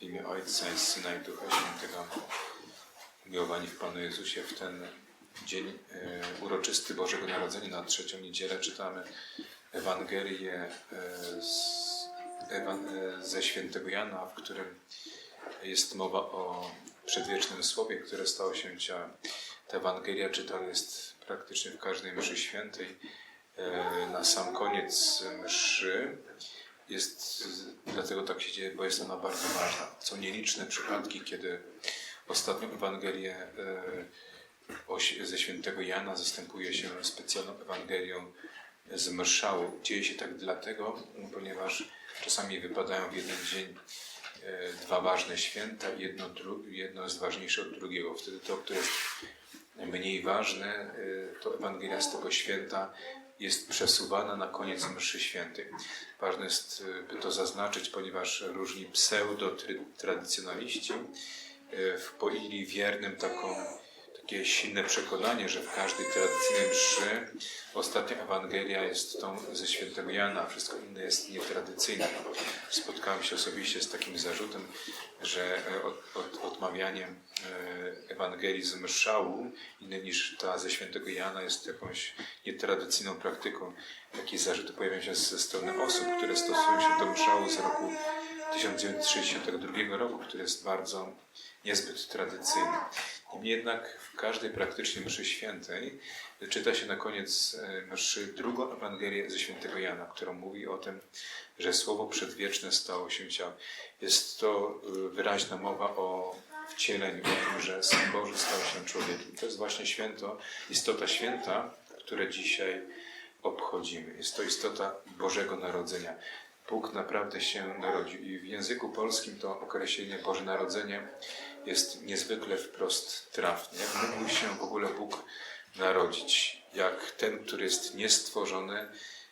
W imię Ojca i Syna i Ducha Świętego. Miłowani w Panu Jezusie, w ten dzień e, uroczysty Bożego Narodzenia na trzecią niedzielę czytamy Ewangelię e, e, ze świętego Jana, w którym jest mowa o przedwiecznym Słowie, które stało się ciałem. Ta Ewangelia czytana jest praktycznie w każdej mszy świętej. Na sam koniec mszy jest, dlatego tak się dzieje, bo jest ona bardzo ważna. Są nieliczne przypadki, kiedy ostatnią Ewangelię e, ze świętego Jana zastępuje się specjalną Ewangelią z mszału. Dzieje się tak dlatego, ponieważ czasami wypadają w jeden dzień e, dwa ważne święta, jedno, jedno jest ważniejsze od drugiego. Wtedy to, które jest mniej ważne, e, to Ewangelia z tego święta jest przesuwana na koniec mszy świętej. Ważne jest, by to zaznaczyć, ponieważ różni pseudo-tradycjonaliści e, wpoili wiernym taką, takie silne przekonanie, że w każdej tradycyjnej mszy ostatnia Ewangelia jest tą ze świętego Jana, a wszystko inne jest nietradycyjne. Spotkałem się osobiście z takim zarzutem, że e, od, od, odmawianie e, Ewangelii z mszału, inne niż ta ze świętego Jana, jest jakąś nietradycyjną praktyką. Takie zarzuty pojawiają się ze strony osób, które stosują się do mszału z roku 1962 roku, który jest bardzo niezbyt tradycyjny. Niemniej jednak w każdej praktycznie mszy świętej czyta się na koniec e, mszy drugą Ewangelię ze świętego Jana, która mówi o tym, że Słowo przedwieczne stało się ciałem. Jest to e, wyraźna mowa o wcieleniu, o tym, że Syn Boży stał się człowiekiem. To jest właśnie święto, istota święta, które dzisiaj obchodzimy. Jest to istota Bożego Narodzenia. Bóg naprawdę się narodził i w języku polskim to określenie Boże Narodzenie jest niezwykle wprost trafne. Jak mógł się w ogóle Bóg narodzić? Jak ten, który jest niestworzony,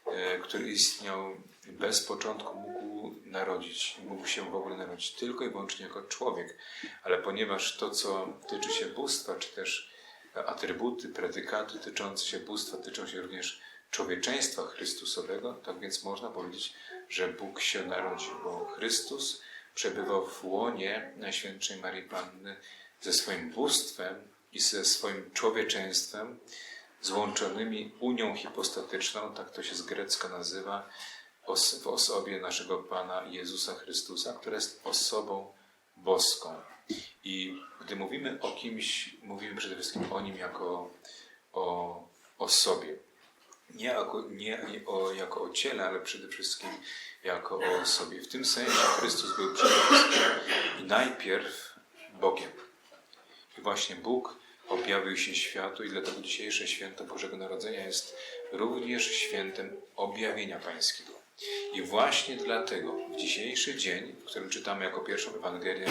e, który istniał bez początku, mógł narodzić, mógł się w ogóle narodzić tylko i wyłącznie jako człowiek. Ale ponieważ to, co tyczy się bóstwa, czy też atrybuty, predykaty tyczące się bóstwa, tyczą się również człowieczeństwa Chrystusowego, tak więc można powiedzieć, że Bóg się narodził, bo Chrystus przebywał w łonie Najświętszej Marii Panny ze swoim bóstwem i ze swoim człowieczeństwem, złączonymi unią hipostatyczną, tak to się z grecka nazywa, w osobie naszego Pana Jezusa Chrystusa, która jest osobą boską. I gdy mówimy o kimś, mówimy przede wszystkim o nim jako o osobie. Nie, jako, nie o, jako o ciele, ale przede wszystkim jako o osobie. W tym sensie Chrystus był przede wszystkim najpierw Bogiem. I właśnie Bóg objawił się światu i dlatego dzisiejsze święto Bożego Narodzenia jest również świętem objawienia Pańskiego. I właśnie dlatego w dzisiejszy dzień, w którym czytamy jako pierwszą Ewangelię,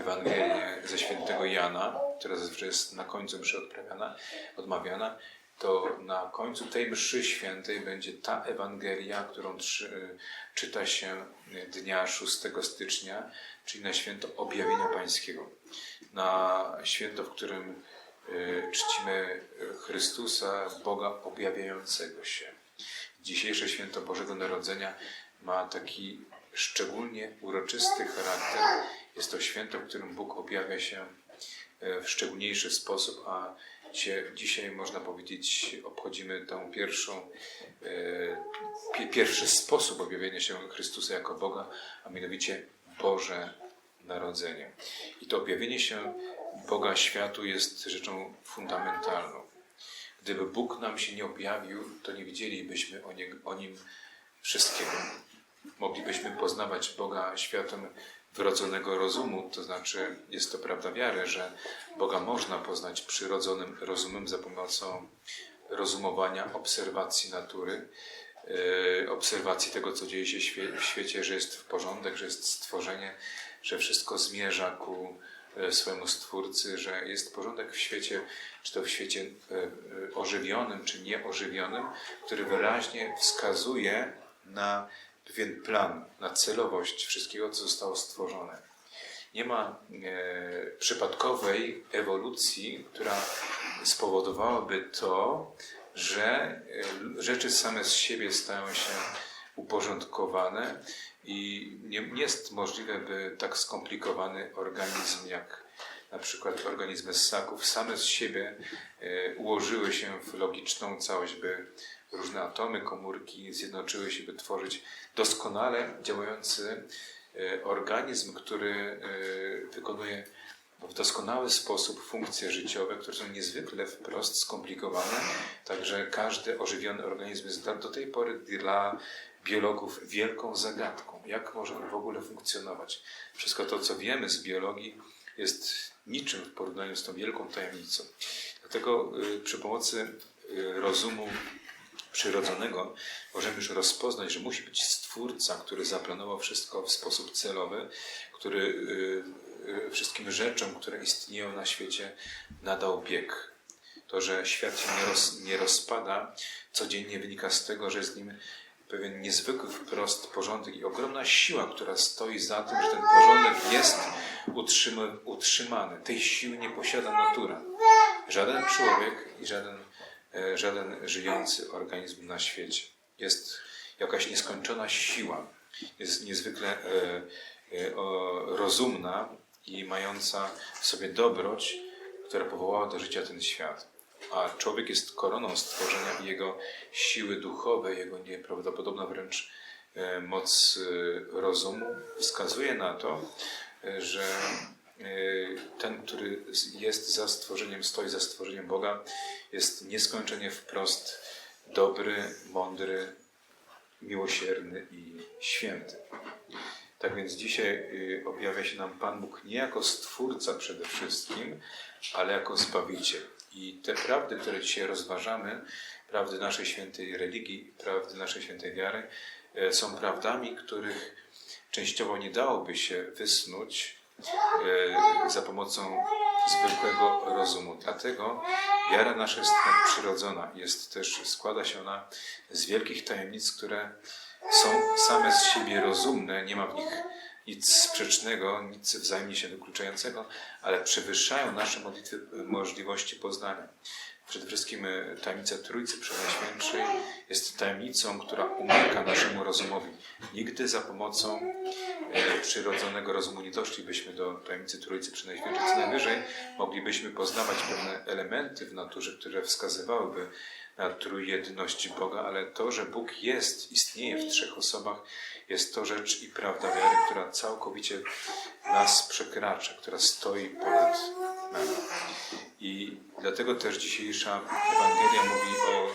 Ewangelię ze świętego Jana, która zazwyczaj jest na końcu mszy odprawiana, odmawiana, to na końcu tej mszy świętej będzie ta Ewangelia, którą czyta się dnia 6 stycznia, czyli na święto objawienia Pańskiego. Na święto, w którym y, czcimy Chrystusa, Boga objawiającego się. Dzisiejsze święto Bożego Narodzenia ma taki szczególnie uroczysty charakter. Jest to święto, w którym Bóg objawia się e, w szczególniejszy sposób, a dzisiaj można powiedzieć obchodzimy tą pierwszą, e, pi- pierwszy sposób objawienia się Chrystusa jako Boga, a mianowicie Boże Narodzenie. I to objawienie się Boga światu jest rzeczą fundamentalną. Gdyby Bóg nam się nie objawił, to nie widzielibyśmy o, nie, o Nim wszystkiego. Moglibyśmy poznawać Boga światem wrodzonego rozumu, to znaczy jest to prawda wiary, że Boga można poznać przyrodzonym rozumem za pomocą rozumowania, obserwacji natury, e, obserwacji tego, co dzieje się w świecie, że jest w porządek, że jest stworzenie, że wszystko zmierza ku e, swojemu Stwórcy, że jest porządek w świecie, czy to w świecie e, ożywionym, czy nieożywionym, który wyraźnie wskazuje na pewien plan, na celowość wszystkiego, co zostało stworzone. Nie ma e, przypadkowej ewolucji, która spowodowałaby to, że e, rzeczy same z siebie stają się uporządkowane i nie, nie jest możliwe, by tak skomplikowany organizm jak na przykład organizmy ssaków same z siebie e, ułożyły się w logiczną całość, by różne atomy, komórki zjednoczyły się, by tworzyć doskonale działający e, organizm, który e, wykonuje w doskonały sposób funkcje życiowe, które są niezwykle wprost skomplikowane. Także każdy ożywiony organizm jest do- tej pory dla biologów wielką zagadką. Jak może on w ogóle funkcjonować? Wszystko to, co wiemy z biologii, jest niczym w porównaniu z tą wielką tajemnicą. Dlatego y, przy pomocy y, rozumu przyrodzonego możemy już rozpoznać, że musi być stwórca, który zaplanował wszystko w sposób celowy, który y, y, wszystkim rzeczom, które istnieją na świecie, nadał bieg. To, że świat się nie, roz, nie rozpada, codziennie wynika z tego, że w nim pewien niezwykły wprost porządek i ogromna siła, która stoi za tym, że ten porządek jest utrzyma, utrzymany. Tej siły nie posiada natura. Żaden człowiek i żaden, żaden żyjący organizm na świecie. Jest jakaś nieskończona siła. Jest niezwykle e, e, rozumna i mająca w sobie dobroć, która powołała do życia ten świat. A człowiek jest koroną stworzenia i jego siły duchowe, jego nieprawdopodobna wręcz e, moc e, rozumu wskazuje na to, e, że e, ten, który jest za stworzeniem, stoi za stworzeniem Boga, jest nieskończenie wprost dobry, mądry, miłosierny i święty. Tak więc dzisiaj y, objawia się nam Pan Bóg nie jako Stwórca przede wszystkim, ale jako Zbawiciel. I te prawdy, które dzisiaj rozważamy, prawdy naszej świętej religii, prawdy naszej świętej wiary, e, są prawdami, których częściowo nie dałoby się wysnuć e, za pomocą zwykłego rozumu. Dlatego wiara nasza jest nadprzyrodzona. Jest też, składa się ona z wielkich tajemnic, które są same z siebie rozumne, nie ma w nich nic sprzecznego, nic wzajemnie się wykluczającego, ale przewyższają nasze modlitwy, możliwości poznania. Przede wszystkim e, tajemnica Trójcy Przenajświętszej jest tajemnicą, która umyka naszemu rozumowi. Nigdy za pomocą e, przyrodzonego rozumu nie doszlibyśmy do tajemnicy Trójcy Przenajświętszej. Co najwyżej moglibyśmy poznawać pewne elementy w naturze, które wskazywałyby na trójjedność Boga, ale to, że Bóg jest, istnieje w trzech osobach, jest to rzecz i prawda wiary, która całkowicie nas przekracza, która stoi ponad. I dlatego też dzisiejsza Ewangelia mówi o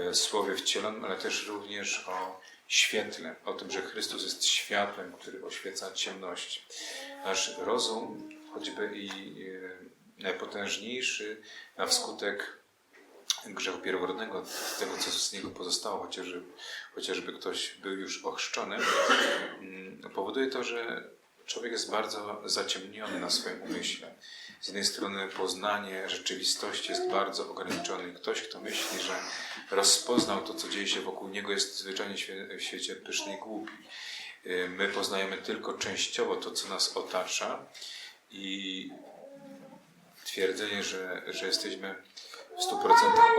e, Słowie wcielonym, ale też również o świetle, o tym, że Chrystus jest światłem, który oświeca ciemność. Nasz rozum, choćby i e, najpotężniejszy na wskutek grzechu pierworodnego, tego co z niego pozostało, chociażby, chociażby ktoś był już ochrzczony, mm, powoduje to, że człowiek jest bardzo zaciemniony na swoim umyśle. Z jednej strony poznanie rzeczywistości jest bardzo ograniczone. Ktoś, kto myśli, że rozpoznał to, co dzieje się wokół niego, jest zwyczajnie w świe- w świecie pyszny i głupi. Y, My poznajemy tylko częściowo to, co nas otacza i twierdzenie, że, że jesteśmy w 100%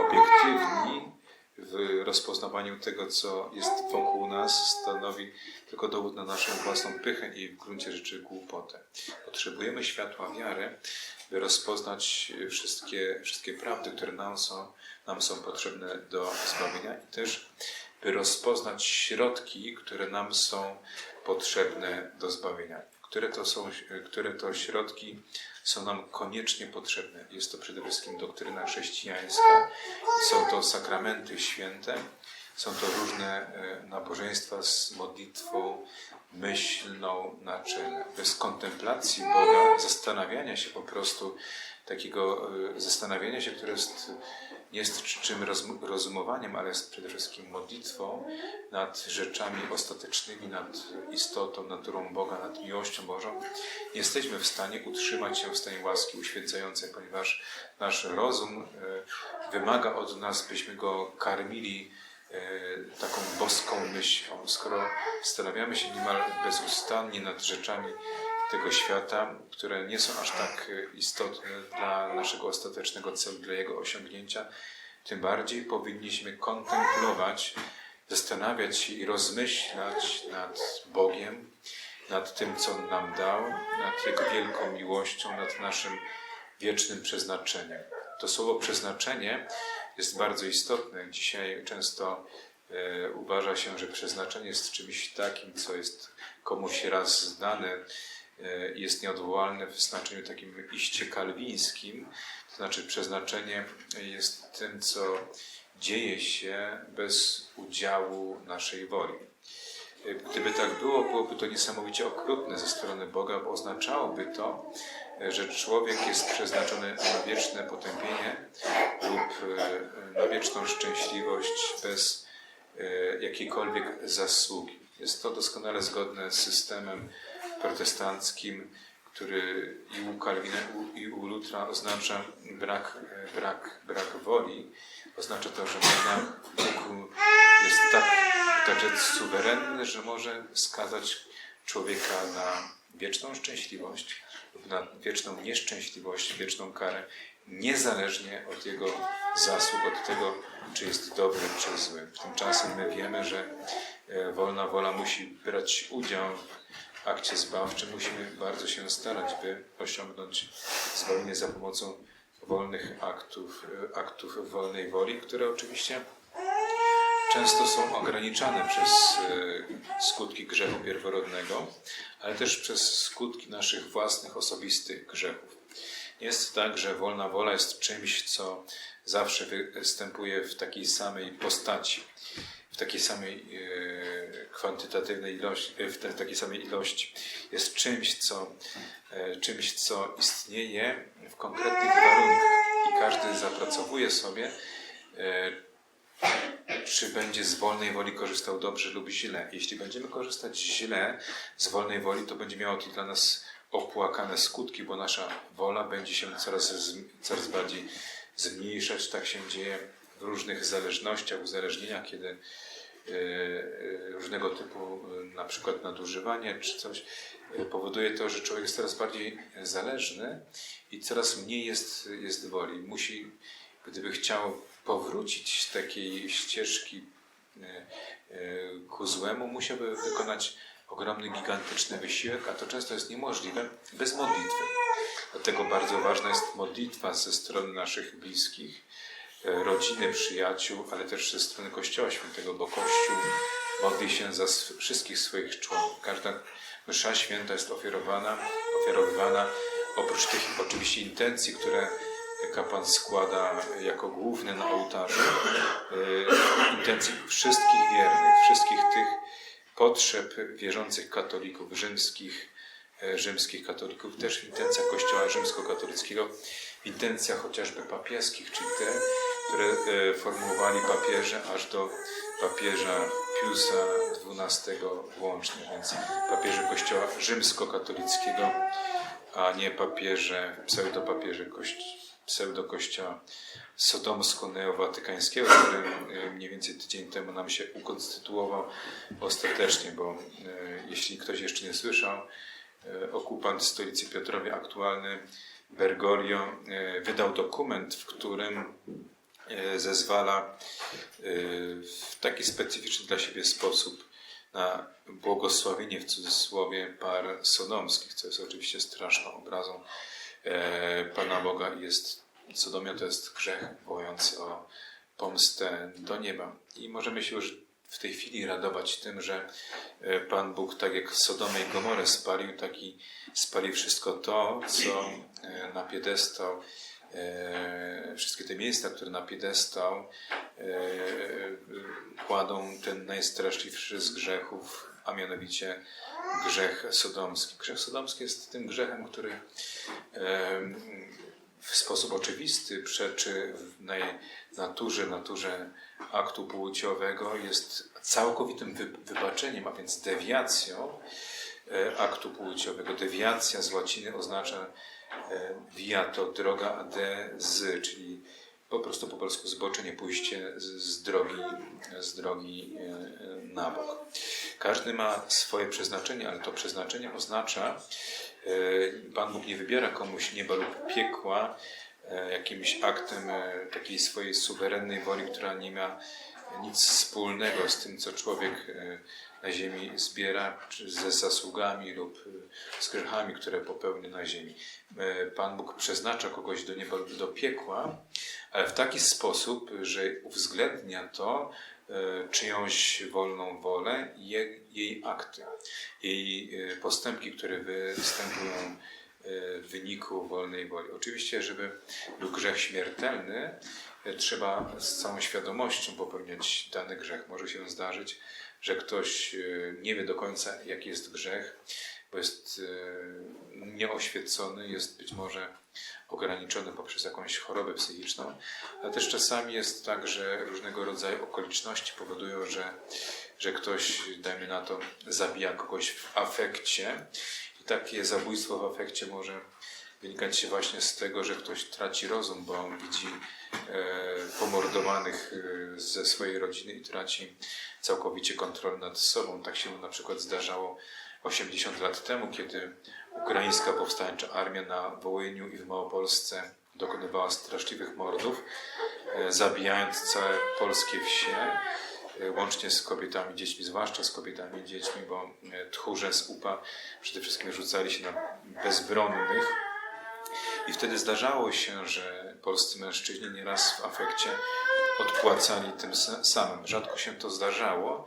obiektywni w rozpoznawaniu tego, co jest wokół nas, stanowi tylko dowód na naszą własną pychę i w gruncie rzeczy głupotę. Potrzebujemy światła wiary, by rozpoznać wszystkie, wszystkie prawdy, które nam są, nam są potrzebne do zbawienia i też by rozpoznać środki, które nam są potrzebne do zbawienia. Które to są, które to środki są nam koniecznie potrzebne. Jest to przede wszystkim doktryna chrześcijańska, są to sakramenty święte, są to różne e, nabożeństwa z modlitwą myślną na czele. Bez kontemplacji Boga, zastanawiania się po prostu, takiego e, zastanawiania się, które jest, nie jest czym rozumowaniem, ale jest przede wszystkim modlitwą nad rzeczami ostatecznymi, nad istotą, naturą Boga, nad miłością Bożą, jesteśmy w stanie utrzymać się w stanie łaski uświęcającej, ponieważ nasz rozum e, wymaga od nas, byśmy go karmili e, taką boską myślą. Skoro zastanawiamy się niemal bezustannie nad rzeczami tego świata, które nie są aż tak e, istotne dla naszego ostatecznego celu, dla jego osiągnięcia, tym bardziej powinniśmy kontemplować zastanawiać się i rozmyślać nad Bogiem, nad tym, co On nam dał, nad Jego wielką miłością, nad naszym wiecznym przeznaczeniem. To słowo przeznaczenie jest bardzo istotne. Dzisiaj często e, uważa się, że przeznaczenie jest czymś takim, co jest komuś raz zdane, e, jest nieodwołalne w znaczeniu takim iście kalwińskim. To znaczy przeznaczenie jest tym, co dzieje się bez udziału naszej woli. Gdyby tak było, byłoby to niesamowicie okrutne ze strony Boga, bo oznaczałoby to, że człowiek jest przeznaczony na wieczne potępienie lub e, na wieczną szczęśliwość bez e, jakiejkolwiek zasługi. Jest to doskonale zgodne z systemem protestanckim, który i u Kalwina, i u Lutra oznacza brak, brak, brak woli. Oznacza to, że Bóg jest tak, tak suwerenny, że może skazać człowieka na wieczną szczęśliwość lub na wieczną nieszczęśliwość, wieczną karę, niezależnie od jego zasług, od tego, czy jest dobry, czy zły. Tymczasem my wiemy, że e, wolna wola musi brać udział akcie zbawczym. Musimy bardzo się starać, by osiągnąć zwolnienie za pomocą wolnych aktów, e, aktów wolnej woli, które oczywiście często są ograniczane przez e, skutki grzechu pierworodnego, ale też przez skutki naszych własnych, osobistych grzechów. Jest tak, że wolna wola jest czymś, co zawsze występuje w takiej samej postaci, w takiej samej e, kwantytatywnej ilości, w te- takiej samej ilości. Jest czymś, co, e, czymś, co istnieje w konkretnych warunkach i każdy zapracowuje sobie e, czy będzie z wolnej woli korzystał dobrze lub źle. Jeśli będziemy korzystać źle z wolnej woli, to będzie miało to dla nas opłakane skutki, bo nasza wola będzie się coraz, coraz bardziej zmniejszać. Tak się dzieje w różnych zależnościach, uzależnieniach, kiedy e, e, różnego typu e, na przykład nadużywanie czy coś e, powoduje to, że człowiek jest coraz bardziej zależny i coraz mniej jest, jest woli. Musi, gdyby chciał powrócić z takiej ścieżki e, e, ku złemu, musiałby wykonać ogromny, gigantyczny wysiłek, a to często jest niemożliwe bez modlitwy. Dlatego bardzo ważna jest modlitwa ze strony naszych bliskich, e, rodziny, przyjaciół, ale też ze strony Kościoła Świętego, bo Kościół modli się za wszystkich swoich członków. Każda msza święta jest ofiarowana, ofiarowywana oprócz tych oczywiście intencji, które kapłan składa jako główny na ołtarzu, e, intencji wszystkich wiernych, wszystkich tych potrzeb wierzących katolików rzymskich, e, rzymskich katolików, też w intencjach Kościoła rzymskokatolickiego, w intencjach chociażby papieskich, czyli te, które e, formułowali papieże aż do papieża Piusa XII włącznie, więc papieże Kościoła rzymskokatolickiego, a nie papieże, pseudopapieże kości, pseudokościoła sodomsko-neowatykańskiego, który e, mniej więcej tydzień temu nam się ukonstytuował ostatecznie, bo e, jeśli ktoś jeszcze nie słyszał, okupant stolicy Piotrowie, aktualny Bergoglio, wydał dokument, w którym zezwala e, w taki specyficzny dla siebie sposób na błogosławienie w cudzysłowie par sodomskich, co jest oczywiście straszną obrazą e, Pana Boga i jest sodomia to jest grzech wołujący o pomstę do nieba. I możemy się już w tej chwili radować tym, że e, Pan Bóg, tak jak Sodomę i Gomorę spalił, tak i wszystko to, co e, na piedestał, e, wszystkie te miejsca, które na piedestał e, kładą ten najstraszliwszy z grzechów, a mianowicie grzech sodomski. Grzech sodomski jest tym grzechem, który e, w sposób oczywisty przeczy w naturze, naturze aktu płciowego, jest całkowitym wy- wybaczeniem, a więc dewiacją e, aktu płciowego. Dewiacja z łaciny oznacza e, via to droga, a de z, czyli po prostu po polsku zboczenie, pójście z, drogi, z drogi e, e, na bok. Każdy ma swoje przeznaczenie, ale to przeznaczenie oznacza, e, Pan Bóg nie wybiera komuś nieba lub piekła e, jakimś aktem e, takiej swojej suwerennej woli, która nie ma nic wspólnego z tym, co człowiek e, na ziemi zbiera, czy ze zasługami lub e, z grzechami, które popełnia na ziemi. E, Pan Bóg przeznacza kogoś do nieba lub do piekła, ale w taki sposób, że uwzględnia to czyjąś wolną wolę i je- jej akty, jej postępki, które występują w wyniku wolnej woli. Oczywiście, żeby był grzech śmiertelny, e, trzeba z całą świadomością popełniać dany grzech. Może się zdarzyć, że ktoś e, nie wie do końca, jaki jest grzech, bo jest e, nieoświecony, jest być może ograniczony poprzez jakąś chorobę psychiczną, ale też czasami jest tak, że różnego rodzaju okoliczności powodują, że, że ktoś, dajmy na to, zabija kogoś w afekcie takie zabójstwo w afekcie może wynikać się właśnie z tego, że ktoś traci rozum, bo on widzi e, pomordowanych e, ze swojej rodziny i traci całkowicie kontrolę nad sobą. Tak się na przykład zdarzało 80 lat temu, kiedy ukraińska powstańcza armia na Wołyniu i w Małopolsce dokonywała straszliwych mordów, e, zabijając całe polskie wsie, łącznie z kobietami, dziećmi, zwłaszcza z kobietami dziećmi, bo e, tchórze z UPA przede wszystkim rzucali się na bezbronnych. I wtedy zdarzało się, że polscy mężczyźni nieraz w afekcie odpłacali tym sa- samym. Rzadko się to zdarzało,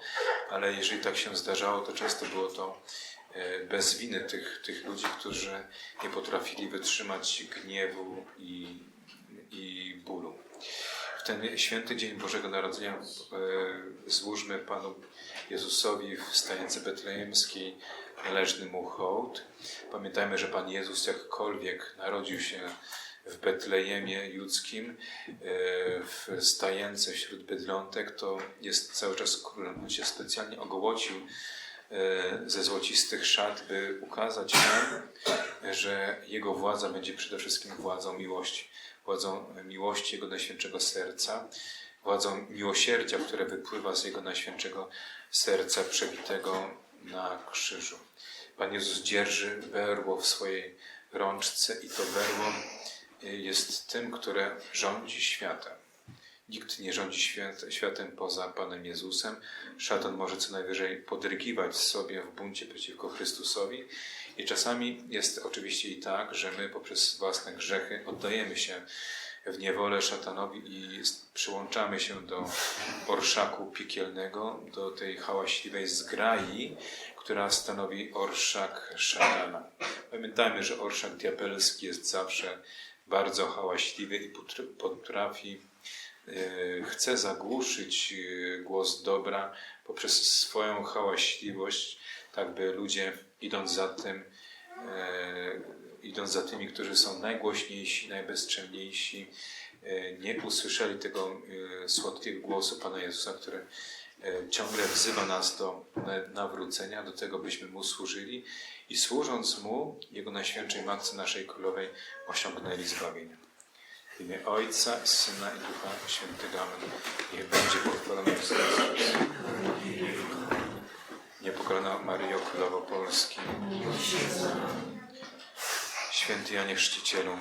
ale jeżeli tak się zdarzało, to często było to e, bez winy tych, tych ludzi, którzy nie potrafili wytrzymać gniewu i, i bólu. W ten święty dzień Bożego Narodzenia e, złóżmy Panu Jezusowi w stajence betlejemskiej należny mu hołd. Pamiętajmy, że Pan Jezus jakkolwiek narodził się w Betlejemie judzkim, e, w stajence wśród bydlątek, to jest cały czas królem. On się specjalnie ogołocił e, ze złocistych szat, by ukazać nam, że Jego władza będzie przede wszystkim władzą miłości. Władzą miłości Jego Najświętszego Serca, władzą miłosierdzia, które wypływa z Jego Najświętszego Serca przebitego na krzyżu. Pan Jezus dzierży berło w swojej rączce i to berło jest tym, które rządzi światem. Nikt nie rządzi świat, światem poza Panem Jezusem. Szatan może co najwyżej podrygiwać sobie w buncie przeciwko Chrystusowi. I czasami jest oczywiście i tak, że my poprzez własne grzechy oddajemy się w niewolę szatanowi i przyłączamy się do orszaku piekielnego, do tej hałaśliwej zgrai, która stanowi orszak szatana. Pamiętajmy, że orszak diabelski jest zawsze bardzo hałaśliwy i potr- potrafi, chce zagłuszyć e, głos dobra poprzez swoją hałaśliwość, tak by ludzie idąc za tym, e, idąc za tymi, którzy są najgłośniejsi, najbezczelniejsi, e, nie usłyszeli tego e, słodkiego głosu Pana Jezusa, który e, ciągle wzywa nas do na- nawrócenia, do tego, byśmy Mu służyli i służąc Mu, Jego Najświętszej Matce, naszej Królowej, osiągnęli zbawienie. W imię Ojca, Syna i Ducha Świętego. Amen. Niech będzie pochwalony Jezus Chrystus. Niepokalana Maryjo, Królowo Polski. Święty Janie Chrzcicielu.